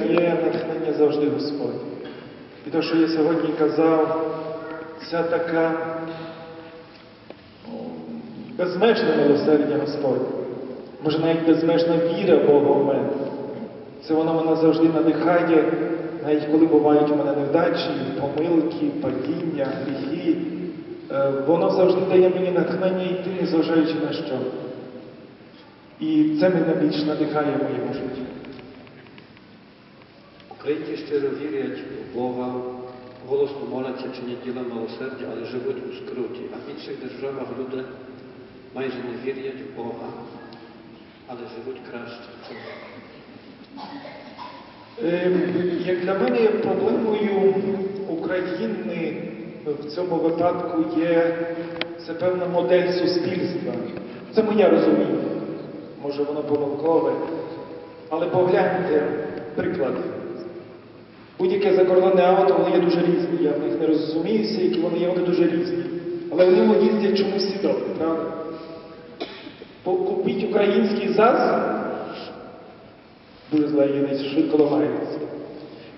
Є натхнення завжди Господь. І те, що я сьогодні казав, ця така ну, безмежне милосердя Господь. Може навіть безмежна віра Бога в мене. Це воно мене завжди надихає, навіть коли бувають у мене невдачі, помилки, падіння, гріхи. Е, Воно завжди дає мені натхнення йти, незважаючи на що. І це мене більш надихає в моєму житті. Українці щиро вірять в Бога, голосно моляться, чинять діла милосердя, але живуть у скруті. А в інших державах люди майже не вірять в Бога, але живуть краще. Як для мене проблемою України в цьому випадку є це певна модель суспільства. Це моє розуміння. Може воно помилкове. Але погляньте приклад. Будь-яке закордонне авто, вони є дуже різні. Я в них не розуміюся, які вони є, вони дуже різні. Але в ньому їздять чомусь всі добре, правда? Купіть український ЗАЗ, дуже зла єдиниця, швидко ламається.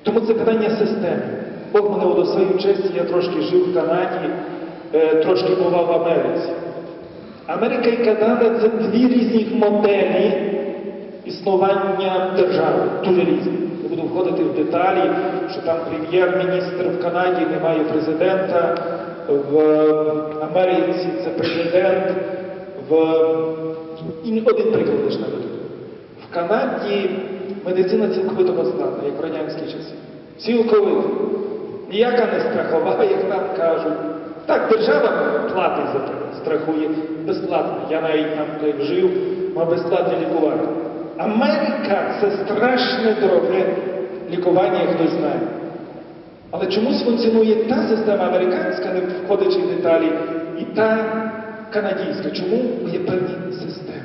Тому це питання системи. Бог мене удостоїв честі, я трошки жив в Канаді, е, трошки бував в Америці. Америка і Канада це дві різні моделі існування держави, дуже різні. Не буду входити в деталі, що там прем'єр-міністр в Канаді немає президента, в Америці це президент, в і один приклад лише наведу. В Канаді медицина цілковито безплатна, як в радянські часи. Цілковито. Ніяка не страхова, як нам кажуть. Так, держава платить за те, страхує безплатно. Я навіть там коли жив, мав безплатне лікування. Америка це страшне дороге лікування, хтось знає. Але чомусь функціонує та система американська, не входячи в деталі, і та канадійська. Чому є певні системи?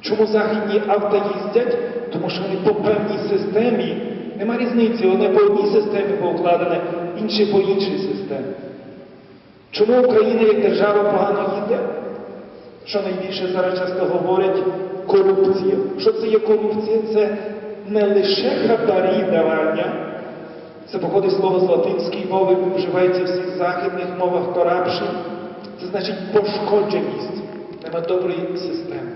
Чому західні авто їздять? Тому що вони по певній системі, нема різниці, одне по одній системі поукладене, інше по іншій системі. Чому Україна як держава погано їде? Що найбільше зараз часто говорять корупція. Що це є корупція? Це не лише хабарі давання, це походить слово з латинської мови, вживається в всіх західних мовах corruption. Це значить пошкодженість. Нема доброї системи.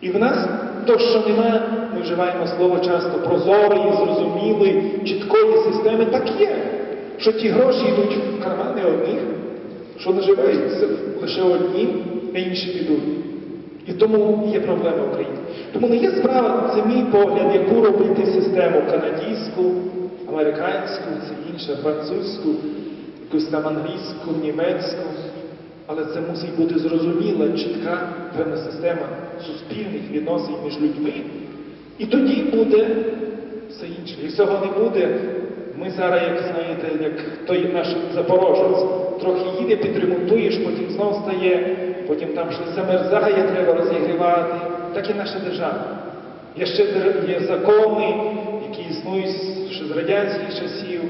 І в нас то, що немає, ми вживаємо слово часто прозорої, зрозумілої, чіткої системи, так є. Що ті гроші йдуть в кармани одних, що наживаються лише одні, а інші. І тому є проблема в Україні. Тому не є справа, це мій погляд, яку робити систему канадійську, американську, це інше, французьку, якусь там англійську, німецьку. Але це мусить бути зрозуміла, чітка певна система суспільних відносин між людьми. І тоді буде все інше. Якщо цього не буде, ми зараз, як знаєте, як той наш запорожець, трохи їде, підремонтуєш, потім знов стає, потім там щось замерзає, треба розігрівати. Так і наша держава. Є ще є закони, які існують ще з радянських часів.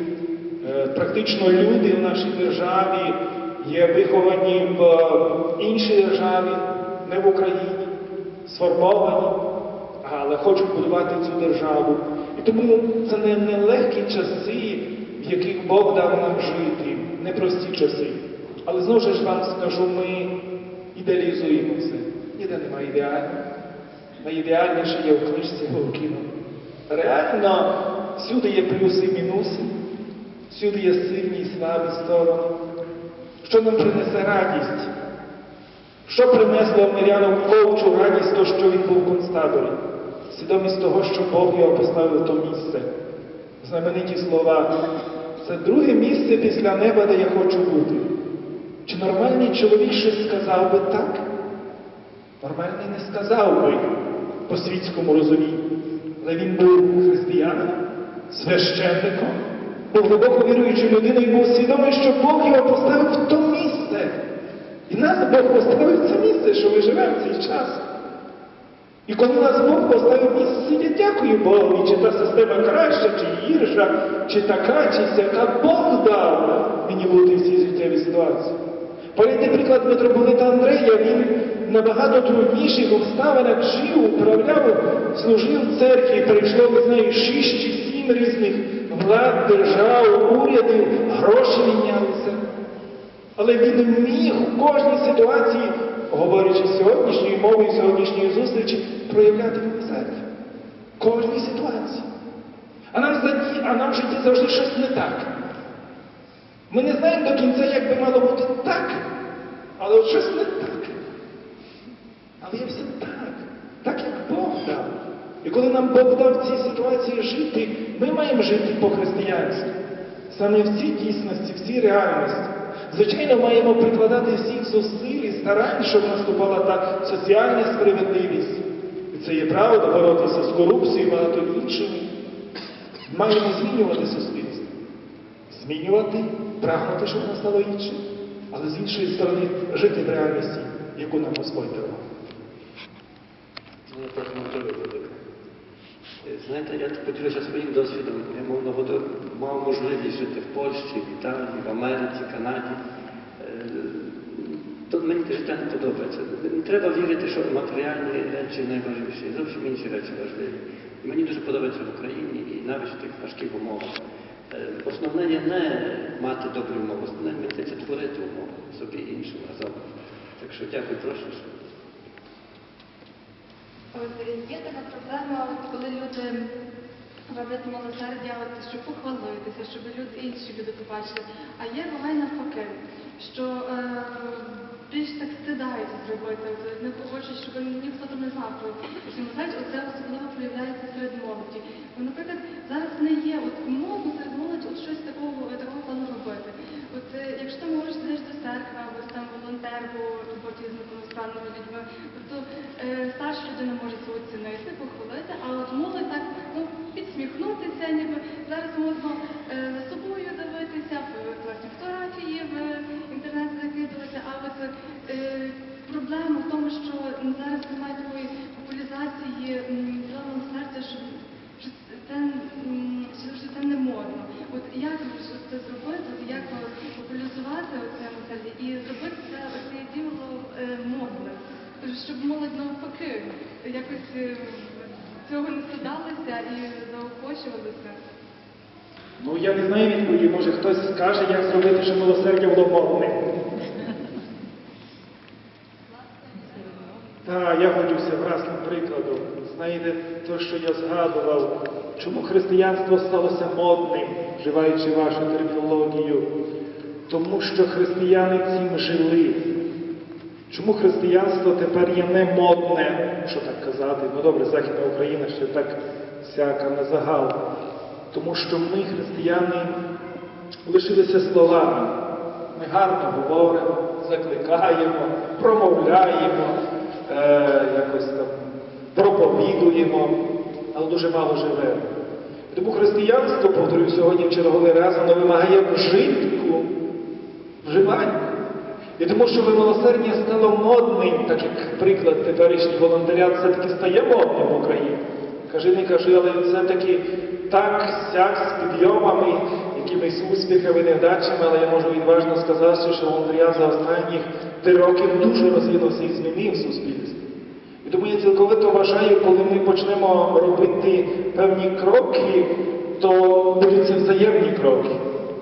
Е, Практично люди в нашій державі є виховані в іншій державі, не в Україні, сформовані, але хочуть будувати цю державу. І тому це не нелегкі часи, в яких Бог дав нам жити, непрості часи. Але знову ж вам скажу, ми ідеалізуємо все. Ніде немає ідеального. Найідеальніше є в книжці Голкіно. Реально, всюди є плюси і мінуси, всюди є сильні і слабі сторони. Що нам принесе радість? Що принесло Миряну Ковчу радість, то, що він був в концтаборі? Свідомість того, що Бог його поставив в то місце. Знамениті слова. Це друге місце після неба, де я хочу бути. Чи нормальний чоловік щось сказав би так? Нормальний не сказав би по світському розумінні. Але він був християнином, священником, був глибоко віруючою людиною і був свідомий, що Бог його поставив в то місце. І нас Бог поставив в це місце, що ми живемо в цей час. І коли нас Бог поставив місце, я дякую Богу, чи та система краща, чи гірша, чи така, чи сяка, Бог дав мені бути в цій життєвій ситуації. Порядний приклад митрополита Андрея, він набагато трудніших обставинах жив, управляв, служив церкві, перейшло, ви знаєте, шість чи сім різних влад, держав, урядів, гроші мінялися. Але він міг у кожній ситуації, говорячи сьогоднішньою мовою сьогоднішньої зустрічі, проявляти милосердя. Кожній ситуації. А нам в житті завжди щось не так. Ми не знаємо до кінця, як би мало бути так, але от щось не так. Але є все так, так як Бог дав. І коли нам Бог дав в цій ситуації жити, ми маємо жити по-християнськи. Саме в цій дійсності, в цій реальності. Звичайно, маємо прикладати всіх зусиль і старань, щоб наступала та соціальна справедливість. І це є правда, боротися з корупцією і багато іншими. Маємо змінювати суспільство. Змінювати, прагнути, щоб воно стало іншим. Але з іншої сторони жити в реальності, яку нам Господь дав. Так можливо велика. Знаєте, я поділюся своїм досвідом. Я мав нагоду, мав можливість жити в Польщі, в Італії, в Америці, Канаді. Е, То мені те життя не подобається. Не треба вірити, що матеріальні речі найважливіші. Зовсім інші речі важливі. І мені дуже подобається в Україні і навіть в тих важких умовах. Основне є не мати добрі умови, основне вміти творити умови собі іншим разом. Так що дякую, прошу. От є така проблема, коли люди роблять милосердя, от, щоб похвалитися, щоб люди, інші люди побачили. А є буває навпаки, що е, більш так стидаються зробити, не хочуть, щоб ніхто там не знав про милосердя. Оце особливо проявляється серед молоді. Бо, наприклад, зараз не є от модно серед молоді от щось такого, такого плану робити. От е, якщо ти можеш сидиш до церкви, або там волонтер, бо роботі з неповноспранними людьми, тобто е, старша людина може це оцінити, похвалити, ж це зробити, от як популяризувати оце металі і зробити це оце діло модне, щоб молодь навпаки якось е, цього не стадалася і заохочувалися. Ну, я не знаю відповіді, може хтось скаже, як зробити, щоб милосердя було модним. Так, я годюся власним прикладом. Знаєте, те, що я згадував, чому християнство сталося модним, вживаючи вашу термінологію, тому що християни цим жили. Чому християнство тепер є не модне, що так казати? Ну добре, Західна Україна ще так всяка на загал. Тому що ми, християни, лишилися словами. Ми гарно говоримо, закликаємо, промовляємо, якось там проповідуємо, але дуже мало живемо. Тому християнство, повторюю сьогодні в черговий раз, воно вимагає вжитку, вживання. І тому, що милосердя стало модним, так як приклад теперішній волонтерят все-таки стає модним в Україні. Кажи, не кажи, але все-таки так, сяк, з підйомами, якимись успіхами, невдачами, але я можу відважно сказати, що волонтерят за останніх три роки дуже розвинувся і змінив суспільство. І тому я цілковито вважаю, коли ми почнемо робити певні кроки, то будуть це взаємні кроки.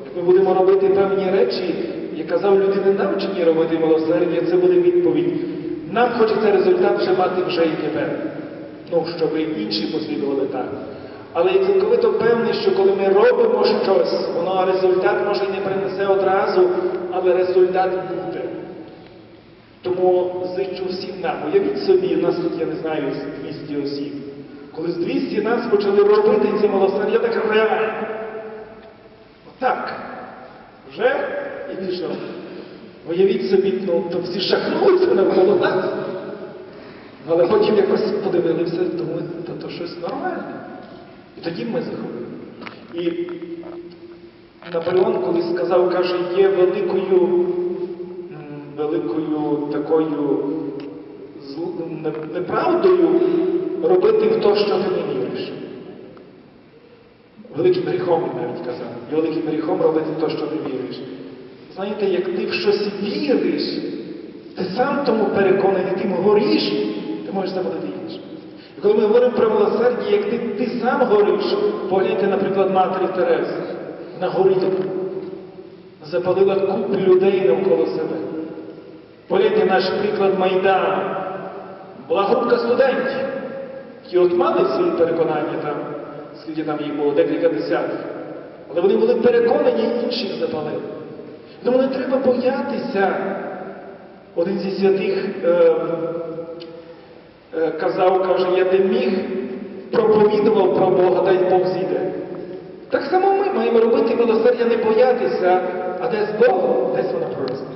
Як ми будемо робити певні речі, як казав, люди не навчені робити милосердя, це буде відповідь. Нам хочеться результат вже мати вже і тепер. Ну, щоб інші послідували так. Але я цілковито певний, що коли ми робимо щось, воно результат може і не принесе одразу, але результат буде. Тому зичу всім нам. Уявіть собі, у нас тут, я не знаю, 200 осіб. Коли з 200 нас почали робити ці милосердя, так реально. Отак. Вже і пішов. Уявіть собі, ну, то всі шахнулися навколо нас. Але потім якось подивилися, думали, то, то щось нормальне. І тоді ми захопили. І Наполеон колись сказав, каже, є великою, великою такою неправдою робити в те, що ти не віриш. Великим гріхом він навіть казав. І великим гріхом робити те, що не віриш. Знаєте, як ти в щось віриш, Ти сам тому переконаний, тим горіш, ти можеш запалити інших. І коли ми говоримо про милосердя, як ти, ти сам гориш, погляньте, наприклад, матері Терези. Вона горіла, запалила купи людей навколо себе. Погляньте наш приклад Майдану. Була групка студентів, які от мали свої переконання там, скільки там їх було, декілька десятків. Але вони були переконані, інших запалили. Тому не треба боятися. Один зі святих е, казав, каже, я де міг, проповідував про Бога, дай Бог зійде. Так само ми маємо робити милосердя, не боятися, а десь Бог, десь воно проросте.